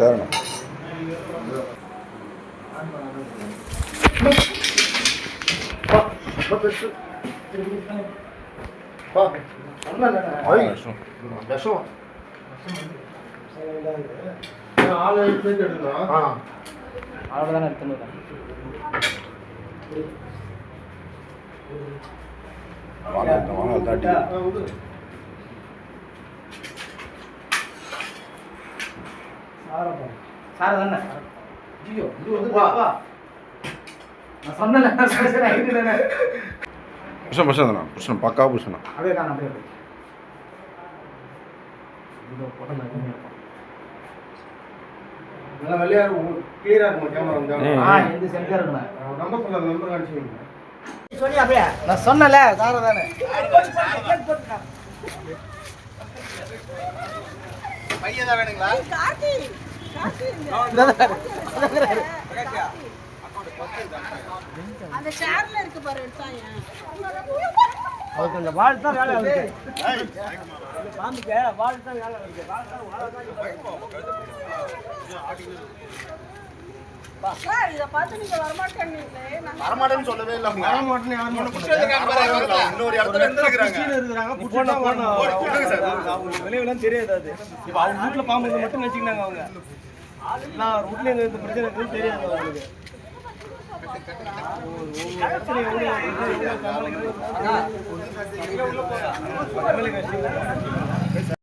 சரிண்ணா விஷம் ஆளை எடுத்துட்டு எடுக்கணும் ஆ. அவ்வளோதானே எடுத்துன்னு வாங்க வாங்க தாட்டி. சார் தானே ஐயோ இது வந்து வா. வா. நான் தானே. புருஷன் புருஷன் தானே? புருஷன் பக்கா புருஷனா? அப்படியே காணும் அப்படியே நல்லா வெளியா கிளியரா இருக்கும் கேமரா வந்து. ஆ எந்த சென்டர் இருக்குண்ணா நம்பர் சொல்ல நம்பர் அடிச்சுக்கோங்க சொல்லி அப்படியே? நான் சொன்னல சார தானே கார்த்தி கார்த்தி இங்க. அந்த சேர்ல இருக்கு பாரு எடுத்தாங்க அவருக்கு அந்த வாழ் தான் வேலை இருக்கு. பாம்புக்கு வாழ் தான் வேலை இருக்கு. பார்த்து நீங்க வரமாட்டேன்னீங்களே நாங்க வரமாட்டேன்னு சொல்லவே இல்லை. இன்னொரு இடத்துல விளைவுலாம் தெரியாது அது. இப்போ அவங்க வீட்டில் பாம்பு மட்டும் வச்சுக்கினாங்க அவங்க. நான் வீட்டில் எங்க இந்த பிரச்சனை இருக்குன்னு தெரியாது அவங்களுக்கு. சரி, எவ்வளவு- எவ்வளவு-